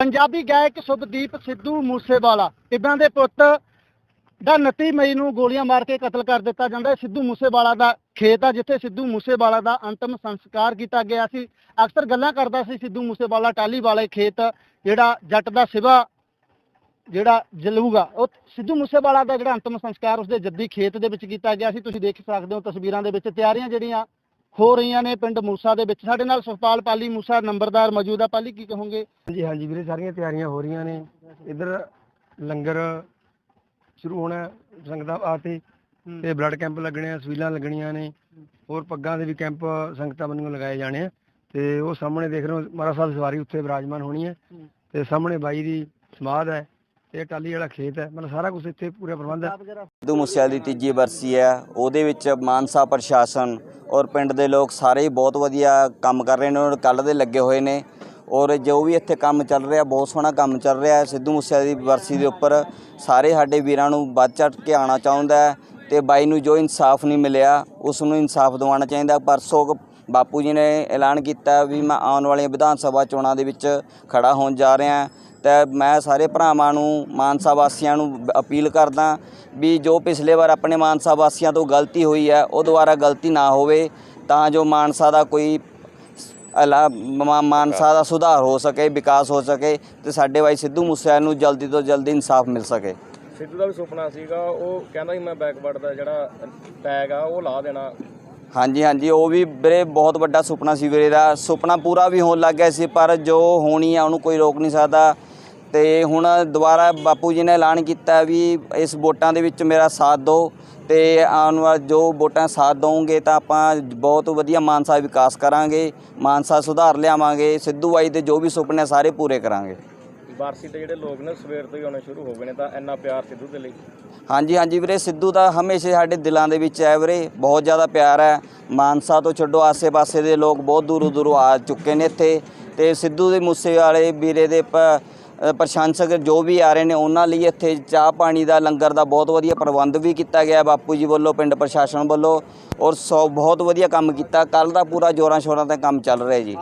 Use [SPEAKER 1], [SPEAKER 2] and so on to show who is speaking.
[SPEAKER 1] ਪੰਜਾਬੀ ਗਾਇਕ ਸੁਭਦੀਪ ਸਿੱਧੂ ਮੂਸੇਵਾਲਾ। ਇਦਾਂ ਦੇ ਪੁੱਤ ਦਾ 29 ਮਈ ਨੂੰ ਗੋਲੀਆਂ ਮਾਰ ਕੇ ਕਤਲ ਕਰ ਦਿੱਤਾ ਜਾਂਦਾ ਹੈ। ਸਿੱਧੂ ਮੂਸੇਵਾਲਾ ਦਾ ਖੇਤ ਆ, ਜਿੱਥੇ ਸਿੱਧੂ ਮੂਸੇਵਾਲਾ ਦਾ ਅੰਤਮ ਸੰਸਕਾਰ ਕੀਤਾ ਗਿਆ ਸੀ। ਅਕਸਰ ਗੱਲਾਂ ਕਰਦਾ ਸੀ ਸਿੱਧੂ ਮੂਸੇਵਾਲਾ ਟਾਲੀ ਵਾਲੇ ਖੇਤ, ਜਿਹੜਾ ਜੱਟ ਦਾ ਸਿਵਾ, ਜਿਹੜਾ ਜਲੂਗਾ। ਉਹ ਸਿੱਧੂ ਮੂਸੇਵਾਲਾ ਦਾ ਜਿਹੜਾ ਅੰਤਮ ਸੰਸਕਾਰ ਉਸਦੇ ਜੱਦੀ ਖੇਤ ਦੇ ਵਿੱਚ ਕੀਤਾ ਗਿਆ ਸੀ। ਤੁਸੀਂ ਦੇਖ ਸਕਦੇ ਹੋ ਤਸਵੀਰਾਂ ਦੇ ਵਿੱਚ ਤਿਆਰੀਆਂ ਜਿਹੜੀਆਂ ਹੋ ਰਹੀਆਂ ਨੇ ਪਿੰਡ ਮੂਸਾ ਦੇ ਵਿੱਚ। ਸਾਡੇ ਨਾਲ ਸੁਖਪਾਲ ਪਾਲੀ ਮੂਸਾ ਨੰਬਰਦਾਰ ਮੌਜੂਦ ਆ। ਪਾਲੀ ਕੀ ਕਹੋਗੇ?
[SPEAKER 2] ਹਾਂਜੀ ਹਾਂਜੀ ਵੀਰੇ ਸਾਰੀਆਂ ਤਿਆਰੀਆਂ ਹੋ ਰਹੀਆਂ ਨੇ। ਇੱਧਰ ਲੰਗਰ ਸ਼ੁਰੂ ਹੋਣਾ ਹੈ ਸੰਗਤਾਂ ਆਤੇ ਤੇ ਬਲੱਡ ਕੈਂਪ ਲੱਗਣੇ ਆ ਸਵੀਲਾਂ ਲੱਗਣੀਆਂ ਨੇ। ਹੋਰ ਪੱਗਾਂ ਦੇ ਵੀ ਕੈਂਪ ਸੰਗਤਾਂ ਵੱਲੋਂ ਲਗਾਏ ਜਾਣੇ ਆ। ਤੇ ਉਹ ਸਾਹਮਣੇ ਦੇਖ ਰਹੇ ਹੋ ਮਹਾਰਾਜ ਸਾਹਿਬ ਸਵਾਰੀ ਉੱਥੇ ਵਿਰਾਜਮਾਨ ਹੋਣੀ ਹੈ। ਤੇ ਸਾਹਮਣੇ ਬਾਈ ਦੀ ਸਮਾਧ ਹੈ। ਤੇ ਟਾਲੀ ਵਾਲਾ ਖੇਤ ਹੈ। ਮਤਲਬ ਸਾਰਾ ਕੁਝ ਇੱਥੇ ਪੂਰਾ ਪ੍ਰਬੰਧ ਹੈ।
[SPEAKER 3] ਦੀ ਤੀਜੀ ਬਰਸੀ ਹੈ। ਉਹਦੇ ਵਿੱਚ ਮਾਨਸਾ ਪ੍ਰਸ਼ਾਸਨ ਔਰ ਪਿੰਡ ਦੇ ਲੋਕ ਸਾਰੇ ਹੀ ਬਹੁਤ ਵਧੀਆ ਕੰਮ ਕਰ ਰਹੇ ਨੇ ਔਰ ਕੱਲ੍ਹ ਦੇ ਲੱਗੇ ਹੋਏ ਨੇ। ਔਰ ਜੋ ਵੀ ਇੱਥੇ ਕੰਮ ਚੱਲ ਰਿਹਾ, ਬਹੁਤ ਸੋਹਣਾ ਕੰਮ ਚੱਲ ਰਿਹਾ ਸਿੱਧੂ ਮੂਸੇਵਾਲੇ ਦੀ ਵਰਸੀ ਦੇ ਉੱਪਰ ਸਾਰੇ ਸਾਡੇ ਵੀਰਾਂ ਨੂੰ ਵੱਧ ਚੜ੍ਹ ਕੇ ਆਉਣਾ ਚਾਹੁੰਦਾ ਹੈ ਤੇ ਬਾਈ ਨੂੰ ਜੋ ਇਨਸਾਫ ਨਹੀਂ ਮਿਲਿਆ, ਉਸ ਨੂੰ ਇਨਸਾਫ ਦਿਵਾਉਣਾ ਚਾਹੀਦਾ ਪਰਸੋਂ ਬਾਪੂ ਜੀ ਨੇ ਐਲਾਨ ਕੀਤਾ ਵੀ ਮੈਂ ਆਉਣ ਵਾਲੀਆਂ ਵਿਧਾਨ ਸਭਾ ਚੋਣਾਂ ਦੇ ਵਿੱਚ ਖੜਾ ਹੋਣ ਜਾ ਰਿਹਾ ਤੇ ਮੈਂ ਸਾਰੇ ਭਰਾਵਾਂ ਨੂੰ ਮਾਨਸਾ ਵਾਸੀਆਂ ਨੂੰ ਅਪੀਲ ਕਰਦਾ ਵੀ ਜੋ ਪਿਛਲੇ ਵਾਰ ਆਪਣੇ ਮਾਨਸਾ ਵਾਸੀਆਂ ਤੋਂ ਗਲਤੀ ਹੋਈ ਹੈ ਉਹ ਦੁਬਾਰਾ ਗਲਤੀ ਨਾ ਹੋਵੇ ਤਾਂ ਜੋ ਮਾਨਸਾ ਦਾ ਕੋਈ ਅਲਾ ਮਾਨਸਾ ਦਾ ਸੁਧਾਰ ਹੋ ਸਕੇ ਵਿਕਾਸ ਹੋ ਸਕੇ ਤੇ ਸਾਡੇ ਬਾਈ ਸਿੱਧੂ ਮੂਸੇਵਾਲੇ ਨੂੰ ਜਲਦੀ ਤੋਂ ਜਲਦੀ ਇਨਸਾਫ ਮਿਲ ਸਕੇ।
[SPEAKER 4] ਸਿੱਧੂ ਦਾ ਵੀ ਸੁਪਨਾ ਸੀਗਾ ਉਹ ਕਹਿੰਦਾ ਸੀ ਮੈਂ ਬੈਕਵਰਡ ਦਾ ਜਿਹੜਾ ਟੈਗ ਆ ਉਹ ਲਾ ਦੇਣਾ।
[SPEAKER 3] ਹਾਂਜੀ ਹਾਂਜੀ ਉਹ ਵੀ ਵੀਰੇ ਬਹੁਤ ਵੱਡਾ ਸੁਪਨਾ ਸੀ ਵੀਰੇ ਦਾ। ਸੁਪਨਾ ਪੂਰਾ ਵੀ ਹੋਣ ਲੱਗ ਗਿਆ ਸੀ ਪਰ ਜੋ ਹੋਣੀ ਆ ਉਹਨੂੰ ਕੋਈ ਰੋਕ ਨਹੀਂ ਸਕਦਾ। ਤੇ ਹੁਣ ਦੁਬਾਰਾ ਬਾਪੂ ਜੀ ਨੇ ਐਲਾਨ ਕੀਤਾ ਵੀ ਇਸ ਵੋਟਾਂ ਦੇ ਵਿੱਚ ਮੇਰਾ ਸਾਥ ਦਿਓ ਤੇ ਆਉਣ ਵਾਲ ਜੋ ਵੋਟਾਂ ਸਾਥ ਦਵੋਗੇ ਤਾਂ ਆਪਾਂ ਬਹੁਤ ਵਧੀਆ ਮਾਨਸਾ ਵਿਕਾਸ ਕਰਾਂਗੇ ਮਾਨਸਾ ਸੁਧਾਰ ਲਿਆਵਾਂਗੇ ਸਿੱਧੂ ਬਾਈ ਦੇ ਜੋ ਵੀ ਸੁਪਨੇ ਸਾਰੇ ਪੂਰੇ ਕਰਾਂਗੇ।
[SPEAKER 4] ਵਾਰਸੀ ਤੇ ਜਿਹੜੇ ਲੋਕ ਨੇ ਸਵੇਰ ਤੋਂ ਹੀ ਆਉਣੇ ਸ਼ੁਰੂ ਹੋ ਗਏ ਨੇ ਤਾਂ ਇੰਨਾ ਪਿਆਰ ਸਿੱਧੂ ਦੇ ਲਈ।
[SPEAKER 3] ਹਾਂਜੀ ਹਾਂਜੀ ਵੀਰੇ ਸਿੱਧੂ ਦਾ ਹਮੇਸ਼ਾ ਸਾਡੇ ਦਿਲਾਂ ਦੇ ਵਿੱਚ ਹੈ ਵੀਰੇ ਬਹੁਤ ਜ਼ਿਆਦਾ ਪਿਆਰ ਹੈ। ਮਾਨਸਾ ਤੋਂ ਛੱਡੋ ਆਸੇ-ਪਾਸੇ ਦੇ ਲੋਕ ਬਹੁਤ ਦੂਰੋਂ ਦੂਰੋਂ ਆ ਚੁੱਕੇ ਨੇ ਇੱਥੇ ਤੇ ਸਿੱਧੂ ਦੇ ਮੂਸੇ ਵਾਲੇ ਵੀਰੇ ਦੇ ਪ- ਪ੍ਰਸ਼ੰਸਕ ਜੋ ਵੀ ਆ ਰਹੇ ਨੇ, ਉਹਨਾਂ ਲਈ ਇੱਥੇ ਚਾਹ ਪਾਣੀ ਦਾ, ਲੰਗਰ ਦਾ ਬਹੁਤ ਵਧੀਆ ਪ੍ਰਬੰਧ ਵੀ ਕੀਤਾ ਗਿਆ ਬਾਪੂ ਜੀ ਵੱਲੋਂ, ਪਿੰਡ ਪ੍ਰਸ਼ਾਸਨ ਵੱਲੋਂ ਔਰ ਸੌ, ਬਹੁਤ ਵਧੀਆ ਕੰਮ ਕੀਤਾ। ਕੱਲ ਦਾ ਪੂਰਾ ਜੋਰਾਂ ਸ਼ੋਰਾਂ ਤੇ ਕੰਮ ਚੱਲ ਰਿਹਾ ਜੀ।